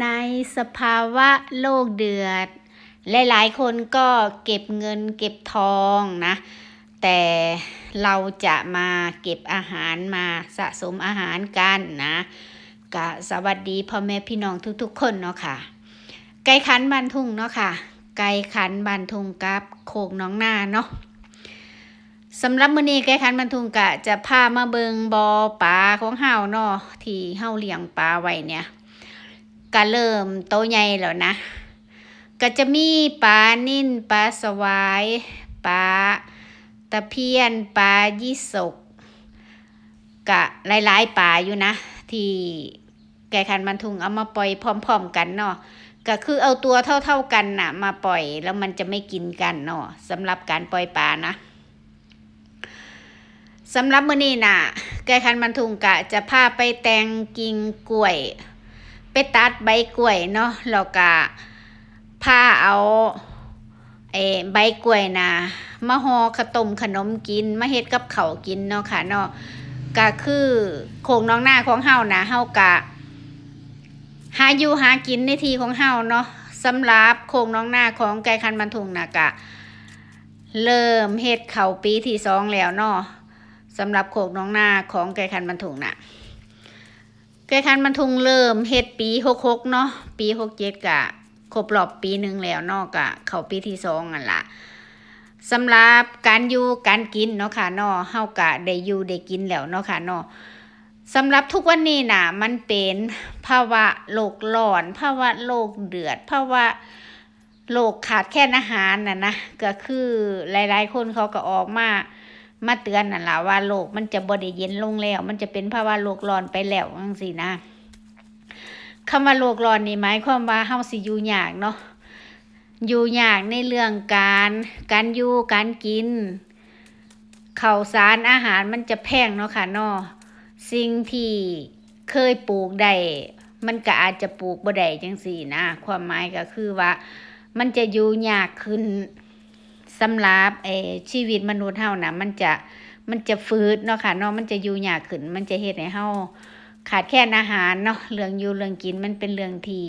ในสภาวะโลกเดือด หลายๆ คนก็เก็บเงินเก็บทองนะ แต่เราจะมาเก็บอาหารมาสะสมอาหารกันนะกะสวัสดีพ่อแม่พี่น้องทุกๆ คนเนาะค่ะ ไก่ขันบันทุ่งเนาะค่ะ ไก่ขันบันทุงกับโคกน้องหน้าเนาะสำหรับมื้อนี้ไก่ขันบันทุงกะจะพามาเบิงบอปลาของเฮาเนาะที่เฮาเลี้ยงปลาไว้เนี่ย ก็เริ่มโตใหญ่แล้วนะ ก็จะมีปลานิ่นปลาสวายปลาตะเพียนปลายี่สกกะหลายๆปลาอยู่นะ ที่ไก่ขันบันทุงเอามาปล่อยพร้อม ๆ กันเนาะก็คือเอาตัวเท่า ๆกันน่ะ มาปล่อยแล้วมันจะไม่กินกันเนาะสำหรับการปล่อยปลานะสำหรับมื้อนี้น่ะไก่คันบันทุงกะจะพาไปแตงกิ่งกล้วย ไปตัดใบกล้วยเนาะแล้วก็พาเอาไอ้ใบกล้วยนะมาห่อขาวต้มขนมกินมาเฮ็ดกับเขากินเนาะค่ะเนาะก็คือโคงน้องหน้าของเฮานะเฮากะหาอยู่หากินในทีของเฮาเนาะสำหรับโคงน้องหน้าของไก่คันบันทุงนะกะ เริ่มเฮ็ดเขาปีที่สองแล้วเนาะสำหรับโคกน้องหน้าของไก่คันบันทุงน่ะ ก่คันบันทุงเริ่มเฮ็ดปีหกหกเนาะปีหกเจ็ดกะครบรอบปีหนึ่งแล้วนาะกะเขาปีที่สองอะล่ะสำหรับการอยู่การกินเนาะค่ะเนาะเฮากะได้อยู่ได้กินแล้วเนาะค่ะเนาะสำหรับทุกวันนี้น่ะมันเป็นภาวะโลกร้อนภาวะโลกเดือดภาวะโลกขาดแคลนอาหารน่ะนะก็คือหลาย ๆ คนเขาก็ออกมา มาเตือนน่ะล่ะว่าโลกมันจะบ่ได้เย็นลงแล้ว มันจะเป็นภาวะโลกร้อนไปแล้วจังซี่นะคำว่าโลกร้อนนี่หมายความว่าเฮาสิอยู่ยากเนาะอยู่ยากในเรื่องการการอยู่การกินข้าวสารอาหารมันจะแพงเนาะค่ะเนาะสิ่งที่เคยปลูกได้มันก็อาจจะปลูกบ่ได้จังสี่นะ ความหมายก็คือว่า มันจะอยู่ยากขึ้น สำหรับเอชีวิตมนุษย์เฮานะมันจะมันจะฟืดเนาะค่ะเนาะมันจะอยู่ยากขึ้น มันจะเฮ็ดให้เฮาขาดแคลนอาหารเนาะเรื่องอยู่เรื่องกินมันเป็นเรื่องที่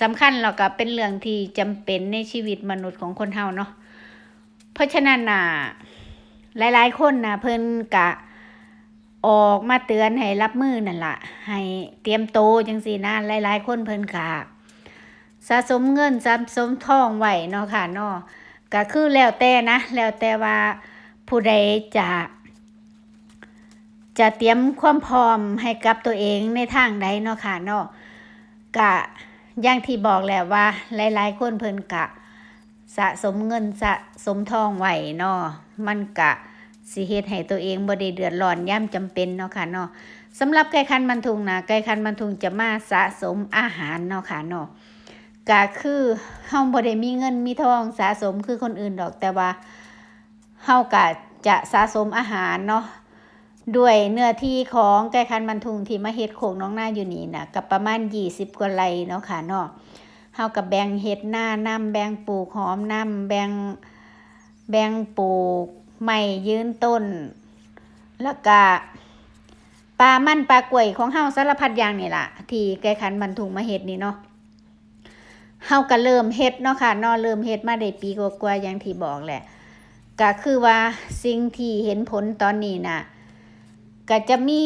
สำคัญแล้วก็เป็นเรื่องที่จำเป็นในชีวิตมนุษย์ของคนเฮาเนาะเพราะฉะนั้นน่ะหลายๆ คนน่ะเพิ่นกะออกมาเตือนให้รับมือนั่นละให้เตรียมโตวจังสีนะหลาย ๆ คนเพิ่นค่ะสะสมเงินสะสมทองไว้เนาะค่ะเนาะ ก็คือแล้วแต่นะ แล้วแต่ว่าผู้ใดจะจะเตรียมความพร้อมให้กับตัวเองในทางใดเนาะค่ะเนาะกะอย่างที่บอกแหล้วว่า หลาย ๆ คนเพิ่นกะ สะสมเงินสะสมทองไว้เนาะมันกะสิเฮ็ดให้ตัวเองบ่ได้เดือดร้อนย่ำจำเป็นเนาะค่ะเนาะสำหรับไก่คันบรรทุงนะไก่คันบรรทุงจะมาสะสมอาหารเนาะค่ะเนาะ ก็คือเฮาบ่ได้มีเงินมีทองสะสมคือคนอื่นดอก แต่ว่าเฮาก็จะสะสมอาหารเนาะด้วยเนื้อที่ของไก่คันบรรทุงที่มาเฮ็ดโขงน้องหน้าอยู่นี่นะกับประมาณ20กว่าไร่เนาะค่ะเนาะเฮาก็แบ่งเฮ็ดหน้านํแบ่งปลูกหอมนํแบ่งแบ่งปลูกไม่ยืนต้น แล้วก็ปลามันปลากล้วยของเฮาสารพัดอย่างนี่ล่ะ ที่แกขันบรรทุงมาเฮ็ดนี่เนาะ เฮาก็เริ่มเฮ็ดเนาะค่ะนาะเริ่มเฮ็ดมาได้ปีกว่าๆอย่างที่บอกแหละก็คือว่าสิ่งที่เห็นผลตอนนี้น่ะก็จะมี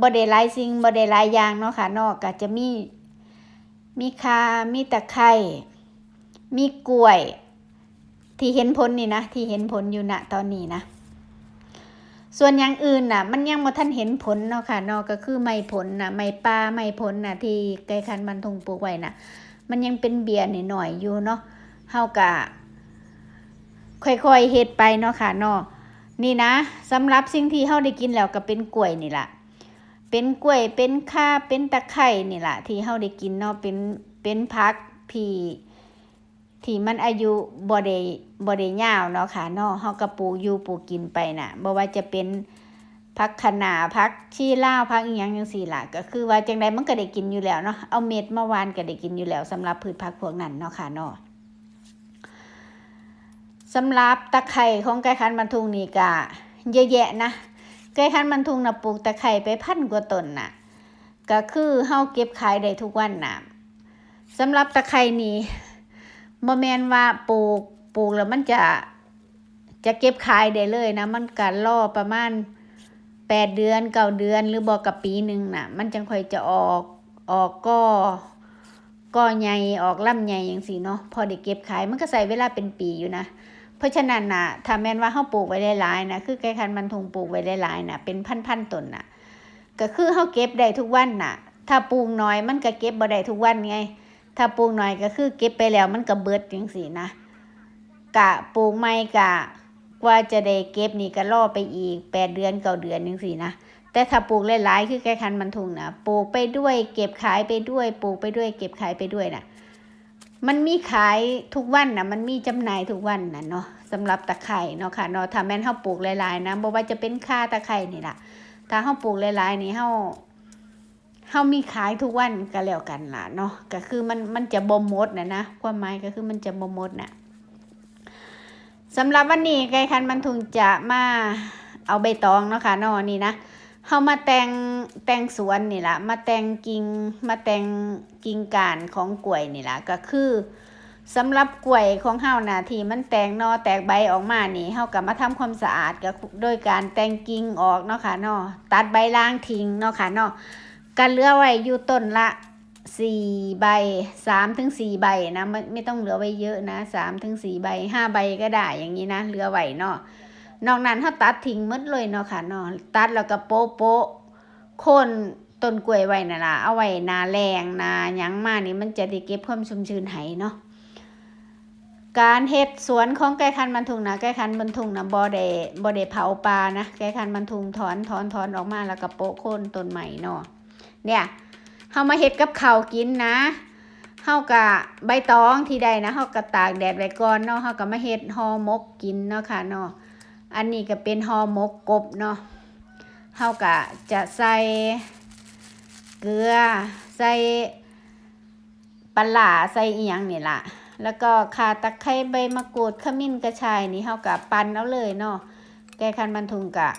บ่ได้หลายสิ่งบ่ได้หลายอย่างเนาะค่ะนาะก็จะมีมีคา มีตะไคร้มีกล้วย ที่เห็นผลนี่นะที่เห็นผลอยู่ณตอนนี้นะส่วนอย่างอื่นน่ะ มันยังบ่ทันเห็นผลเนาะค่ะนาะก็คือไม่ผลน่ะ ไม่ปลาไม่ผลน่ะ ที่ไก่คันบรรทงปลูกไว้น่ะ มันยังเป็นเบียร์หน่อยๆอยู่เนาะเฮากะค่อยๆเฮ็ดไปเนาะค่ะเนาะนี่นะสำหรับสิ่งที่เฮาได้กินแล้วก็เป็นกล้วยนี่ล่ะเป็นกล้วยเป็นข่าเป็นตะไคร้นี่ล่ะที่เฮาได้กินเนาะเป็นเป็นผักที่ที่มันอายุบ่ได้บ่ได้ยาวเนาะค่ะเนาะเฮาก็ปลูกอยู่ปลูกกินไปน่ะบ่ว่าจะเป็น ผักคะน้าผักชีลาวผักอีหยังจังซี่ล่ะก็คือว่าจังไดมันก็ได้กินอยู่แล้วเนาะเอาเม็ดมาวานก็ได้กินอยู่แล้วสำหรับพืชผักพวกนั้นเนาะค่ะเนาะสำหรับตะไคร่ของไก่คันบรรทุงนี่ก็เยอะแยะนะไก่คันบรรทุงน่ะปลูกตะไคร่ไปพันกว่าต้นน่ะ ก็คือเฮาเก็บขายได้ทุกวันน่ะสำหรับตะไคร่นี่บ่แม่นว่าปลูกปลูกแล้วมันจะจะเก็บขายได้เลยนะ มันก็รอประมาณ แปดเดือนเก้าเดือนหรือบอกกับปีหนึ่งน่ะ มันจังค่อยจะออกออกก็ก็ใหญ่ออกลำใหญ่อย่างสีเนาะพอได้เก็บขายมันก็ใส่เวลาเป็นปีอยู่นะเพราะฉะนั้นน่ะถ้าแม่นว่าเฮาปลูกไว้หลายๆนะคือไก่คันมันทงปลูกไว้หลายๆน่ะเป็นพันๆต้นน่ะก็คือเฮาเก็บได้ทุกวันน่ะถ้าปลูกน้อยมันก็เก็บบ่ได้ทุกวันไง ถ้าปลูกน้อยก็คือเก็บไปแล้วมันก็เบิดจังซี่นะกะปลูกใหม่กะ กว่าจะได้เก็บนี่ก็รอไปอีกแปดเดือนเก้าเดือนจังซี่นะแต่ถ้าปลูกหลายๆคือไก่คันมันทุงนะปลูกไปด้วย เก็บขายไปด้วย ปลูกไปด้วย เก็บขายไปด้วยน่ะมันมีขายทุกวันนะมันมีจำหน่ายทุกวันนะเนาะสำหรับตะไคร่เนาะค่ะเนาะถ้าแม่นเฮาปลูกหลายๆนะบ่ว่าจะเป็นค่าตะไคร่นี่ล่ะถ้าเฮาปลูกหลายๆนี่เฮาเฮามีขายทุกวันก็แล้วกันล่ะเนาะก็คือมันมันจะบ่หมดนะนะความหมายก็คือมันจะบ่หมดน่ะ สำหรับวันนี้ไก่คันมันทุงจะมาเอาใบตองเนาะค่ะนาะนี่นะเฮามาแต่งแต่งสวนนี่ละมาแต่งกิ่งมาแต่งกิ่งกานของกล้วยนี่ละก็คือสำหรับกล้วยของเฮาน่ะที่มันแตกนอแตกใบออกมานี่เฮาก็มาทำความสะอาดก็โดยการแต่งกิ่งออกเนาะค่ะนาะตัดใบล้างทิ้งเนาะค่ะนาะก็เลือไว้อยู่ต้นละ สี่ใบสามถึงสี่ใบนะไม่ไม่ต้องเหลือไว้เยอะนะสามถึงสี่ใบห้าใบก็ได้อย่างนี้นะเหลือไว้เนาะนอกนั้นเฮาตัดทิ้งมดเลยเนาะค่ะเนาะตัดแล้วก็โป๊ะโป๊ะคนต้นกล้วยไว้น่ะล่ะเอาไว้นาแรงนาหยังมานี่มันจะได้เก็บความชุ่มชื้นให้เนาะการเฮ็ดสวนของไก่คันบรรทุงนะไก่คันบรรทุงนะบ่ได้บ่ได้เผาปลานะไก่คันบรรทุงถอนถอนถอนออกมาแล้วก็โปะโคนต้นใหม่เนาะเนี่ย เฮามาเฮ็ดกับข้าวกินนะเฮากะใบตองที่ใดนะเฮาก็ตากแดดไว้ก่อนเนาะเฮาก็มาเฮ็ดห่อหมกกินเนาะค่ะเนาะอันนี้ก็เป็นห่อหมกกบเนาะเฮาก็จะใส่เกลือใส่ปลาร้าใส่อีหยังนี่ล่ะ แล้วก็ข่าตะไคร้ใบมะกรูดขมิ้นกระชายนี่เฮากะปั่นเอาเลยเนาะแกคันบรรทุงกะ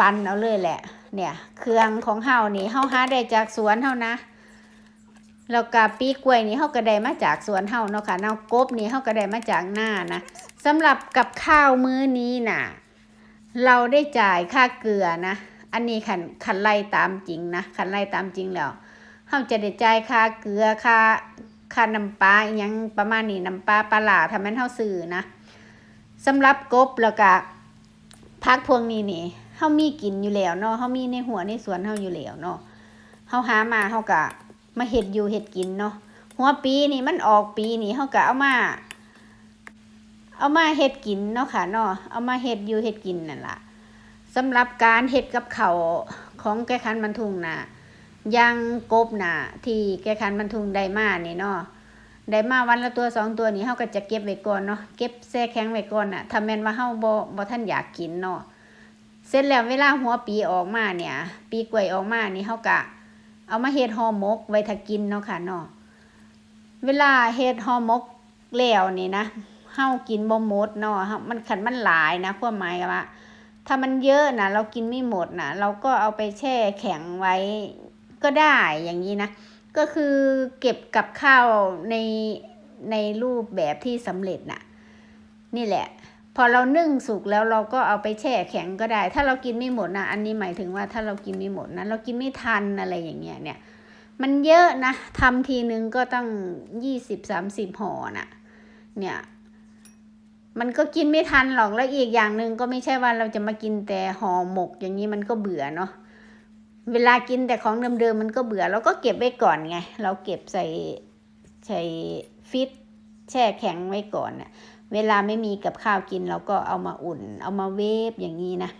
ปั่นเอาเลยแหละ เนี่ยเครื่องของเฮานี่เฮาหาได้จากสวนเฮานะแล้วก็ปีกล้วยนี่เฮาก็ได้มาจากสวนเฮาเนาะค่ะเนาะกบนี่เฮาก็ได้มาจากหน้านะสำหรับกับข้าวมื้อนี้น่ะ เราได้จ่ายค่าเกลือนะ อันนี้ขันขันไล่ตามจริงนะขันไล่ตามจริงแล้วเฮาจะได้จ่ายค่าเกลือค่าค่าน้ำปลาอหยังประมาณนี้น้ำปลาปลาหลาทำให้เท่าสื่อนะสำหรับกบแล้วก็พักพวกนี้นี่ เฮามีกินอยู่แล้วเนาะเฮามีในหัวในสวนเฮาอยู่แล้วเนาะเฮาหามาเฮาก็มาเฮ็ดอยู่เฮ็ดกินเนาะหัวปีนี่มันออกปีนี่เฮาก็เอามา เอามาเฮ็ดกินเนาะค่ะเนาะเอามาเฮ็ดอยู่เฮ็ดกินนั่นล่ะสำหรับการเฮ็ดกับเขาของแกคันบรรทุงน่ะย่างกบน่ะที่แกคันบรรทุงได้มานี่เนาะได้มาวันละตัวสองตัวนี่เฮาก็จะเก็บไว้ก่อนเนาะเก็บแช่แข็งไว้ก่อนน่ะถ้าแม่นว่าเฮาบ่บ่ทันอยากกินเนาะ เสร็จแล้วเวลาหัวปีออกมาเนี่ย ปีกล้วยออกมานี่เฮาก็เอามาเฮ็ดห่อหมกไว้ถ้ากินเนาะค่ะเนาะเวลาเฮ็ดห่อหมกแล้วนี่นะเฮากินบ่หมดเนาะฮามันคันมันหลายนะความหมายว่า ถ้ามันเยอะนะเรากินไม่หมดนะเราก็เอาไปแช่แข็งไว้ก็ได้อย่างนี้นะ ก็คือเก็บกับข้าวในในรูปแบบที่สำเร็จน่ะ นี่แหละ พอเรานึ่งสุกแล้วเราก็เอาไปแช่แข็งก็ได้ ถ้าเรากินไม่หมดนะอันนี้หมายถึงว่าถ้าเรากินไม่หมดนะเรากินไม่ทันอะไรอย่างเงี้ยเนี่ย มันเยอะนะทำทีนึงก็ตั้งยี่สิบสามสิบห่อน่ะ เนี่ยมันก็กินไม่ทันหรอกแล้วอีกอย่างหนึ่งก็ไม่ใช่ว่าเราจะมากินแต่ห่อหมกอย่างนี้มันก็เบื่อเนาะเวลากินแต่ของเดิมๆมันก็เบื่อเราก็เก็บไว้ก่อนไง เราเก็บใส่ใส่ฟิตแช่แข็งไว้ก่อนน่ะ เวลาไม่มีกับข้าวกินเราก็เอามาอุ่น เอามาเวฟอย่างนี้นะ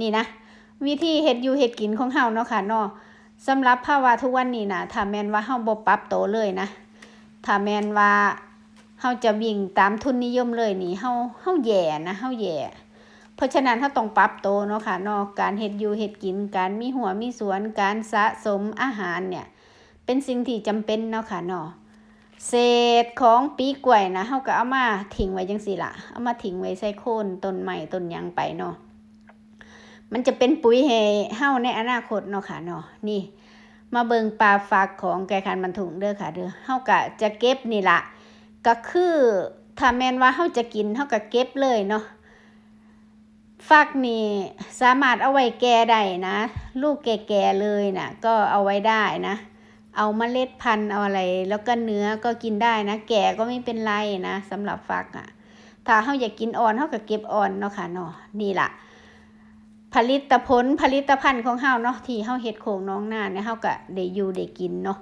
นี่นะ วิธีเห็ดอยู่เห็ดกินของเฮาเนาะค่ะเนาะสำหรับภาวะทุกวันนี้นะถ้าแมนว่าเฮาบ่ปรับโตเลยนะถ้าแมนว่าเฮาจะวิ่งตามทุนนิยมเลยนี่เฮาเฮาแย่นะเฮาแย่เพราะฉะนั้นเฮาต้องปรับโตเนาะค่ะเนาะการเฮ็ดอยู่เฮ็ดกินการมีหัวมีสวนการสะสมอาหารเนี่ย เป็นสิ่งที่จำเป็นเนาะค่ะเนาะ เศษของปีกล้วยนะเฮาก็เอามาทิ้งไว้จังซี่ละเอามาทิ้งไว้ใส่โคนต้นไม้ต้นยังไปเนาะมันจะเป็นปุ๋ยให้เฮาในอนาคตเนาะค่ะเนาะนี่ มาเบิงปลาฟักของแกคันมันถุงเด้อค่ะเด้อเฮาก็จะเก็บนี่ละก็คือถ้าแม่นว่าเฮาจะกินเฮาก็เก็บเลยเนาะฟักนี่สามารถเอาไว้แก่ได้นะ ลูกแก่ๆเลยนะก็เอาไว้ได้นะ เอาเมล็ดพันธุ์เอาอะไร แล้วก็เนื้อก็กินได้นะ แก่ก็ไม่เป็นไรนะสำหรับฟักอะ่ะ ถ้าเฮาอยากกินอ่อนเฮาก็เก็บอ่อนเนาะค่ะเนาะนี่ล่ะ ผลิตผลผลิตภัณฑ์ของเฮาเนาะที่เฮาเฮ็ดโคงน้องหน้าเนี่ยเฮาก็ได้อยู่ได้กินเนาะ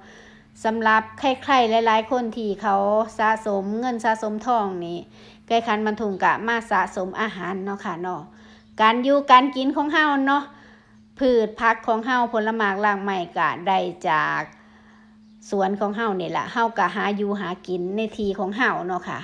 สำหรับใครๆหลาย ๆ คนที่เขาสะสมเงินสะสมทองนี่ไก่คันมันถุงกะมาสะสมอาหารเนาะค่ะเนาะการอยู่การกินของเฮาเนาะพืชผักของเฮาผลไม้รากไม้กะได้จาก สวนของเฮาเนี่แหละเฮาก็หาอยู่หากินในทีของเฮาเนาะค่ะ